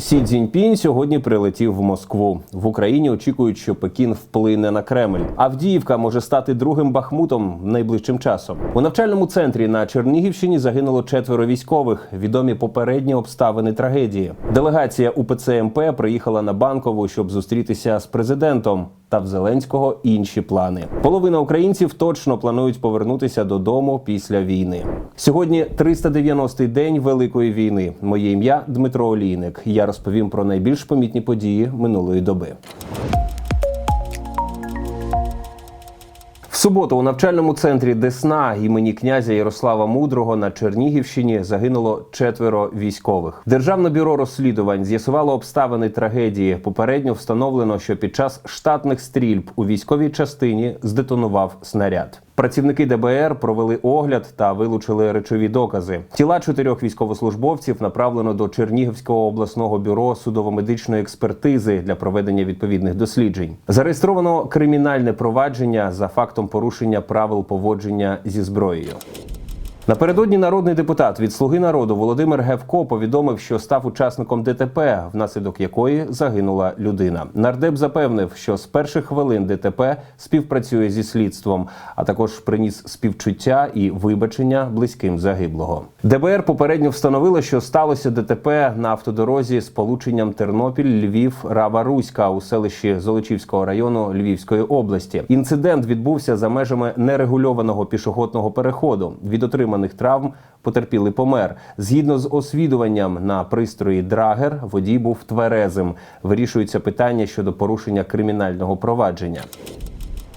Сі Цзіньпінь сьогодні прилетів в Москву. В Україні очікують, що Пекін вплине на Кремль. Авдіївка може стати другим бахмутом найближчим часом. У навчальному центрі на Чернігівщині загинуло четверо військових. Відомі попередні обставини трагедії. Делегація УПЦ МП приїхала на банкову, щоб зустрітися з президентом. Та в Зеленського інші плани. Половина українців точно планують повернутися додому після війни. Сьогодні 390-й день Великої війни. Моє ім'я Дмитро Олійник. Я розповім про найбільш помітні події минулої доби. Суботу у навчальному центрі Десна імені князя Ярослава Мудрого на Чернігівщині загинуло четверо військових. Державне бюро розслідувань з'ясувало обставини трагедії. Попередньо встановлено, що під час штатних стрільб у військовій частині здетонував снаряд. Працівники ДБР провели огляд та вилучили речові докази. Тіла чотирьох військовослужбовців направлено до Чернігівського обласного бюро судово-медичної експертизи для проведення відповідних досліджень. Зареєстровано кримінальне провадження за фактом порушення правил поводження зі зброєю. Напередодні народний депутат від Слуги народу Володимир Гевко повідомив, що став учасником ДТП, внаслідок якої загинула людина. Нардеп запевнив, що з перших хвилин ДТП співпрацює зі слідством, а також приніс співчуття і вибачення близьким загиблого. ДБР попередньо встановило, що сталося ДТП на автодорозі з полученням Тернопіль, Львів, Рава Руська у селищі Золочівського району Львівської області. Інцидент відбувся за межами нерегульованого пішохідного переходу. Від отриманих травм потерпілий помер. Згідно з освідуванням на пристрої Драгер, водій був тверезим. Вирішується питання щодо порушення кримінального провадження.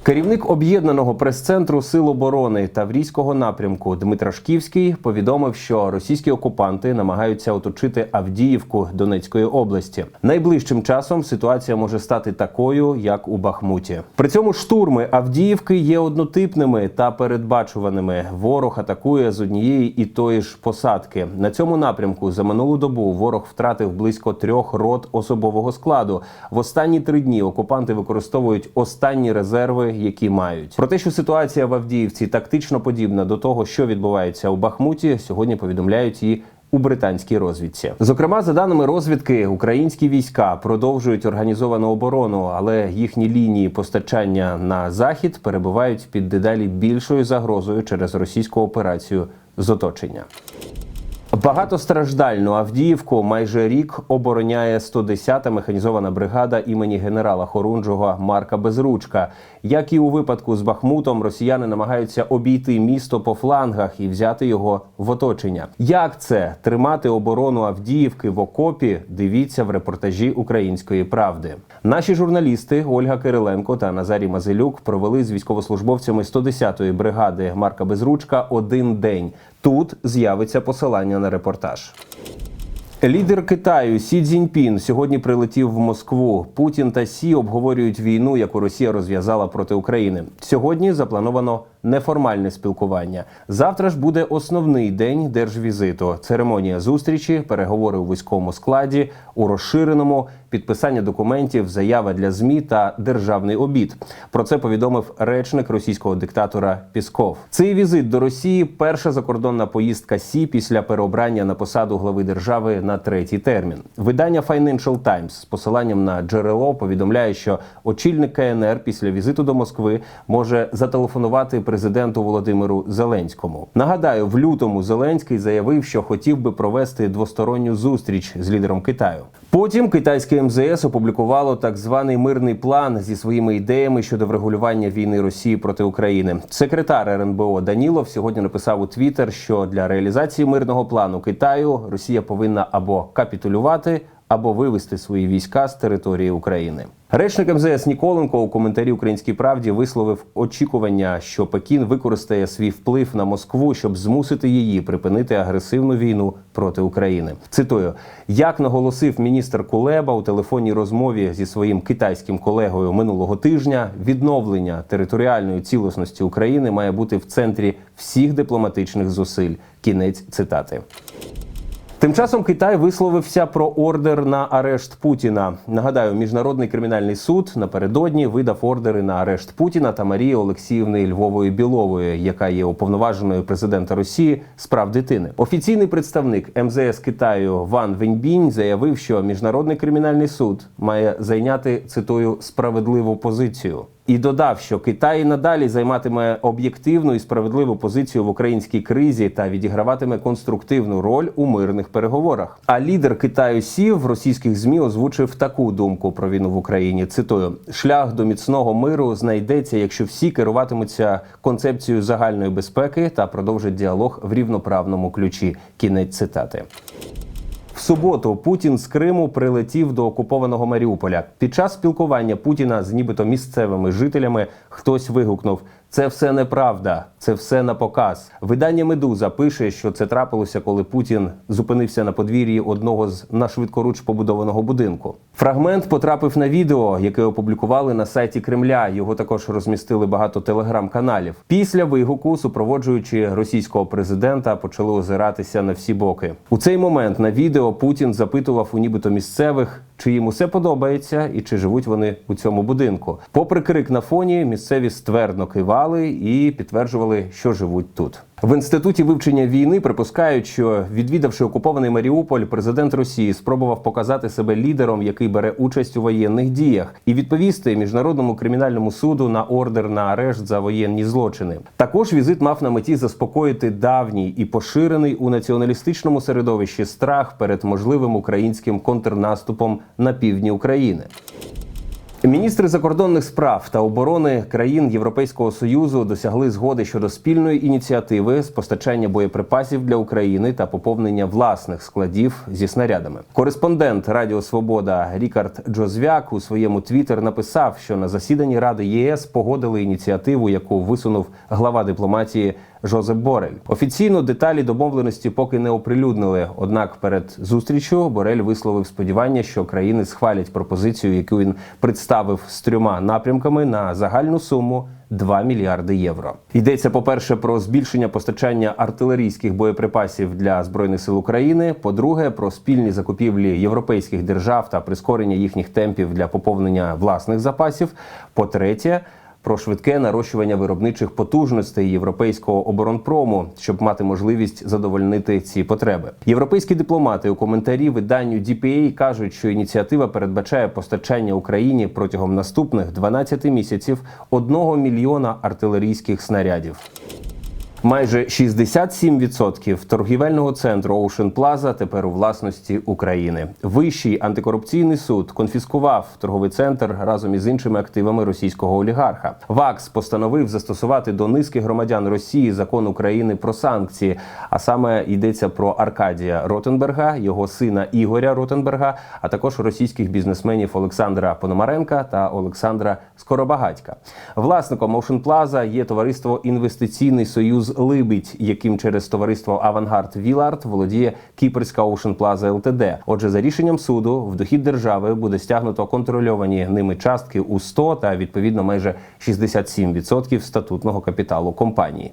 Керівник об'єднаного прес-центру Сил оборони Таврійського напрямку Дмитро Шківський повідомив, що російські окупанти намагаються оточити Авдіївку Донецької області. Найближчим часом ситуація може стати такою, як у Бахмуті. При цьому штурми Авдіївки є однотипними та передбачуваними. Ворог атакує з однієї і тої ж посадки. На цьому напрямку за минулу добу ворог втратив близько трьох рот особового складу. В останні три дні окупанти використовують останні резерви які мають. Про те, що ситуація в Авдіївці тактично подібна до того, що відбувається у Бахмуті, сьогодні повідомляють і. У британській розвідці, зокрема, за даними розвідки, українські війська продовжують організовану оборону, але їхні лінії постачання на захід перебувають під дедалі більшою загрозою через російську операцію з оточення. Багатостраждальну Авдіївку майже рік обороняє 110-та механізована бригада імені генерала Хорунжого Марка Безручка. Як і у випадку з Бахмутом, росіяни намагаються обійти місто по флангах і взяти його в оточення. Як це тримати оборону Авдіївки в окопі? Дивіться в репортажі Української правди. Наші журналісти Ольга Кириленко та Назарій Мазилюк провели з військовослужбовцями 110-ї бригади Марка Безручка один день. Тут з'явиться посилання на репортаж. Лідер Китаю Сі Цзіньпін сьогодні прилетів в Москву. Путін та Сі обговорюють війну, яку Росія розв'язала проти України. Сьогодні заплановано неформальне спілкування. Завтра ж буде основний день держвізиту. Церемонія зустрічі, переговори у військовому складі, у розширеному, підписання документів, заява для змі та державний обід. Про це повідомив речник російського диктатора Пісков. Цей візит до Росії перша закордонна поїздка Сі після переобрання на посаду глави держави на третій термін. Видання Financial Times з посиланням на джерело повідомляє, що очільник КНР після візиту до Москви може зателефонувати президенту Володимиру Зеленському. Нагадаю, в лютому Зеленський заявив, що хотів би провести двосторонню зустріч з лідером Китаю. Потім китайське МЗС опублікувало так званий мирний план зі своїми ідеями щодо врегулювання війни Росії проти України. Секретар РНБО Данілов сьогодні написав у Твіттер, що для реалізації мирного плану Китаю Росія повинна або капітулювати, або вивести свої війська з території України. Речник МЗС Ніколенко у коментарі Українській правді висловив очікування, що Пекін використає свій вплив на Москву, щоб змусити її припинити агресивну війну проти України. Цитую, як наголосив міністр Кулеба у телефонній розмові зі своїм китайським колегою минулого тижня, відновлення територіальної цілісності України має бути в центрі всіх дипломатичних зусиль. Кінець цитати. Тим часом Китай висловився про ордер на арешт Путіна. Нагадаю, міжнародний кримінальний суд напередодні видав ордери на арешт Путіна та Марії Олексіївни Львової Білової, яка є уповноваженою президента Росії з прав дитини. Офіційний представник МЗС Китаю Ван Веньбінь заявив, що міжнародний кримінальний суд має зайняти цитую справедливу позицію. І додав, що Китай і надалі займатиме об'єктивну і справедливу позицію в українській кризі та відіграватиме конструктивну роль у мирних переговорах. А лідер Китаю Сі в російських змі озвучив таку думку про війну в Україні. Цитую: шлях до міцного миру знайдеться, якщо всі керуватимуться концепцією загальної безпеки та продовжать діалог в рівноправному ключі. Кінець цитати. В суботу Путін з Криму прилетів до окупованого Маріуполя. Під час спілкування Путіна з нібито місцевими жителями хтось вигукнув: це все неправда, це все на показ. Видання Медуза пише, що це трапилося, коли Путін зупинився на подвір'ї одного з нашвидкоруч побудованого будинку. Фрагмент потрапив на відео, яке опублікували на сайті Кремля. Його також розмістили багато телеграм-каналів. Після вигуку, супроводжуючи російського президента, почали озиратися на всі боки. У цей момент на відео Путін запитував у нібито місцевих, чи їм усе подобається і чи живуть вони у цьому будинку. Попри крик на фоні, місцеві ствердно кивали і підтверджували, що живуть тут. В інституті вивчення війни припускають, що відвідавши окупований Маріуполь, президент Росії спробував показати себе лідером, який бере участь у воєнних діях, і відповісти міжнародному кримінальному суду на ордер на арешт за воєнні злочини. Також візит мав на меті заспокоїти давній і поширений у націоналістичному середовищі страх перед можливим українським контрнаступом на півдні України. Міністри закордонних справ та оборони країн Європейського союзу досягли згоди щодо спільної ініціативи з постачання боєприпасів для України та поповнення власних складів зі снарядами. Кореспондент Радіо Свобода Рікард Джозвяк у своєму твіттер написав, що на засіданні Ради ЄС погодили ініціативу, яку висунув глава дипломатії Жозеп Борель. Офіційно деталі домовленості поки не оприлюднили. Однак перед зустрічю Борель висловив сподівання, що країни схвалять пропозицію, яку він представив з трьома напрямками на загальну суму. 2 мільярди євро йдеться по перше про збільшення постачання артилерійських боєприпасів для збройних сил України. По-друге, про спільні закупівлі європейських держав та прискорення їхніх темпів для поповнення власних запасів. По-третє, про швидке нарощування виробничих потужностей європейського оборонпрому, щоб мати можливість задовольнити ці потреби. Європейські дипломати у коментарі виданню DPA кажуть, що ініціатива передбачає постачання Україні протягом наступних 12 місяців 1 мільйона артилерійських снарядів. Майже 67% торгівельного центру Ocean Plaza тепер у власності України. Вищий антикорупційний суд конфіскував торговий центр разом із іншими активами російського олігарха. ВАКС постановив застосувати до низки громадян Росії закон України про санкції. А саме йдеться про Аркадія Ротенберга, його сина Ігоря Ротенберга, а також російських бізнесменів Олександра Пономаренка та Олександра Скоробагатька. Власником Ocean Plaza є товариство Інвестиційний Союз Либідь, яким через товариство Авангард Вілард володіє Кіпрська Ocean Plaza ЛТД. Отже, за рішенням суду в дохід держави буде стягнуто контрольовані ними частки у 100 та відповідно майже 67% статутного капіталу компанії.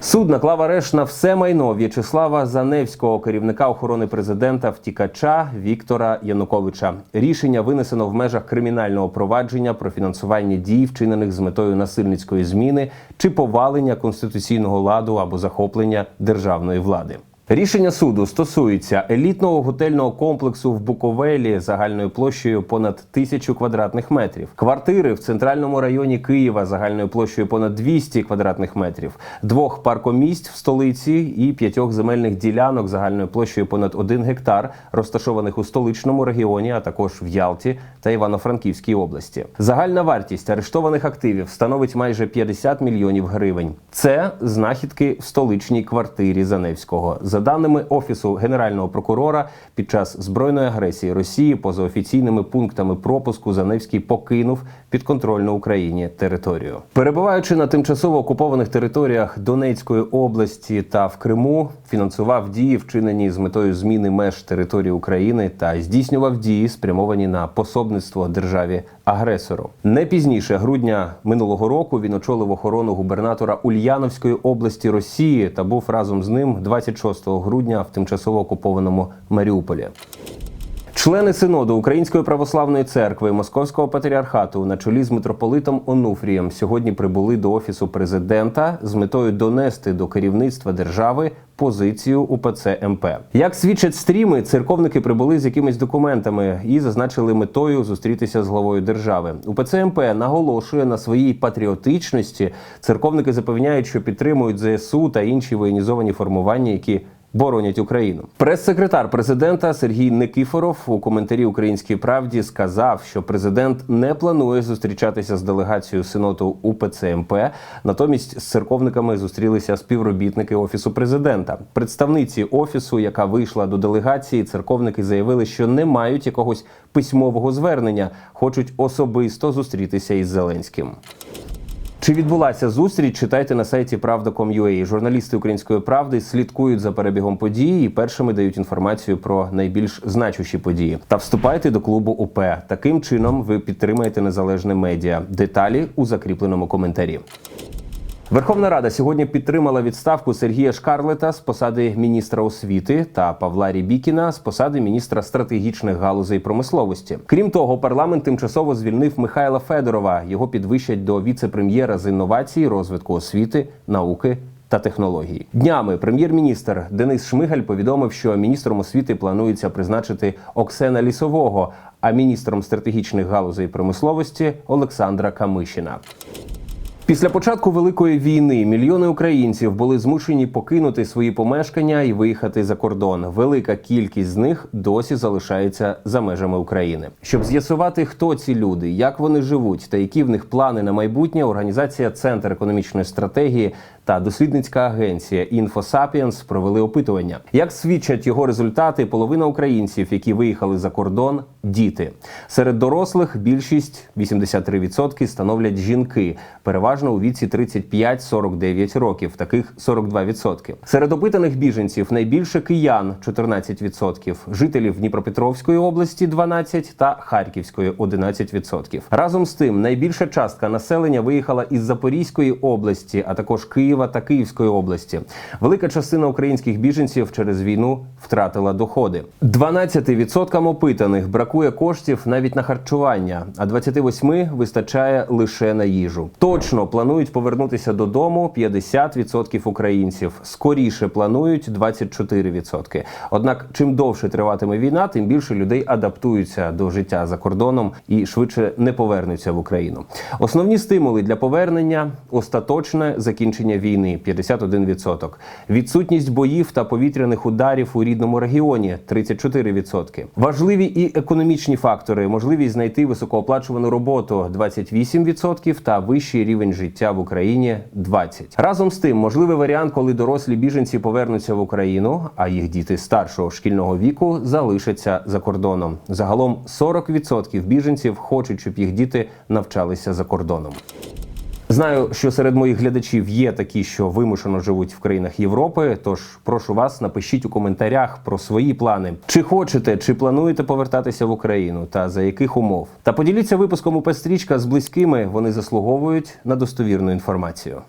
Суд наклав арешт на все майно В'ячеслава Заневського, керівника охорони президента втікача Віктора Януковича. Рішення винесено в межах кримінального провадження про фінансування дій, вчинених з метою насильницької зміни чи повалення конституційного ладу або захоплення державної влади. Рішення суду стосується елітного готельного комплексу в Буковелі загальною площею понад тисячу квадратних метрів, квартири в центральному районі Києва загальною площею понад 200 квадратних метрів, двох паркомісць в столиці і п'ятьох земельних ділянок загальною площею понад 1 гектар, розташованих у столичному регіоні, а також в Ялті та Івано-Франківській області. Загальна вартість арештованих активів становить майже 50 мільйонів гривень. Це знахідки в столичній квартирі Заневського. За даними офісу генерального прокурора, під час збройної агресії Росії поза офіційними пунктами пропуску Заневський покинув підконтрольну Україні територію. Перебуваючи на тимчасово окупованих територіях Донецької області та в Криму, фінансував дії, вчинені з метою зміни меж території України та здійснював дії, спрямовані на пособництво державі агресору. Не пізніше грудня минулого року він очолив охорону губернатора Ульяновської області Росії та був разом з ним 26 грудня в тимчасово окупованому Маріуполі. Члени синоду Української православної церкви Московського патріархату на чолі з митрополитом Онуфрієм сьогодні прибули до офісу президента з метою донести до керівництва держави позицію УПЦ МП. Як свідчать стріми, церковники прибули з якимись документами і зазначили метою зустрітися з главою держави. УПЦ МП наголошує на своїй патріотичності. Церковники запевняють, що підтримують ЗСУ та інші воєнізовані формування, які боронять Україну. Прес-секретар президента Сергій Никифоров у коментарі Українській правді сказав, що президент не планує зустрічатися з делегацією синоду УПЦ МП. Натомість з церковниками зустрілися співробітники офісу президента. Представниці офісу, яка вийшла до делегації, церковники заявили, що не мають якогось письмового звернення, хочуть особисто зустрітися із Зеленським. Чи відбулася зустріч? Читайте на сайті Правда.com.ua. Журналісти української правди слідкують за перебігом подій і першими дають інформацію про найбільш значущі події. Та вступайте до клубу УП. Таким чином ви підтримаєте незалежне медіа. Деталі у закріпленому коментарі. Верховна Рада сьогодні підтримала відставку Сергія Шкарлета з посади міністра освіти та Павла Рібікіна з посади міністра стратегічних галузей промисловості. Крім того, парламент тимчасово звільнив Михайла Федорова. Його підвищать до віце-прем'єра з інновацій, розвитку освіти, науки. Та технологій днями прем'єр-міністр Денис Шмигаль повідомив, що міністром освіти планується призначити Оксена Лісового, а міністром стратегічних галузей промисловості Олександра Камишина. Після початку великої війни мільйони українців були змушені покинути свої помешкання і виїхати за кордон. Велика кількість з них досі залишається за межами України. Щоб з'ясувати, хто ці люди, як вони живуть та які в них плани на майбутнє, організація Центр економічної стратегії та дослідницька агенція InfoSapiens провели опитування. Як свідчать його результати, половина українців, які виїхали за кордон, діти серед дорослих більшість 83% становлять жінки, переважно у віці 35-49 років, таких 42%. Серед опитаних біженців найбільше киян 14%, жителів Дніпропетровської області 12% та Харківської 11%. Разом з тим, найбільша частка населення виїхала із Запорізької області, а також Києва та Київської області. Велика частина українських біженців через війну втратила доходи. 12% опитаних бракує коштів навіть на харчування, а 28% вистачає лише на їжу. Точно планують повернутися додому 50% українців. Скоріше планують 24%. Однак, чим довше триватиме війна, тим більше людей адаптуються до життя за кордоном і швидше не повернуться в Україну. Основні стимули для повернення остаточне закінчення війни 51%. Відсутність боїв та повітряних ударів у рідному регіоні 34%. Важливі і економічні фактори: можливість знайти високооплачувану роботу 28% та вищий рівень життя в Україні 20%. Разом з тим, можливий варіант, коли дорослі біженці повернуться в Україну, а їх діти старшого шкільного віку залишаться за кордоном. Загалом 40% біженців хочуть, щоб їх діти навчалися за кордоном. Знаю, що серед моїх глядачів є такі, що вимушено живуть в країнах Європи. Тож прошу вас, напишіть у коментарях про свої плани. Чи хочете, чи плануєте повертатися в Україну, та за яких умов? Та поділіться випуском у Пестрічка з близькими. Вони заслуговують на достовірну інформацію.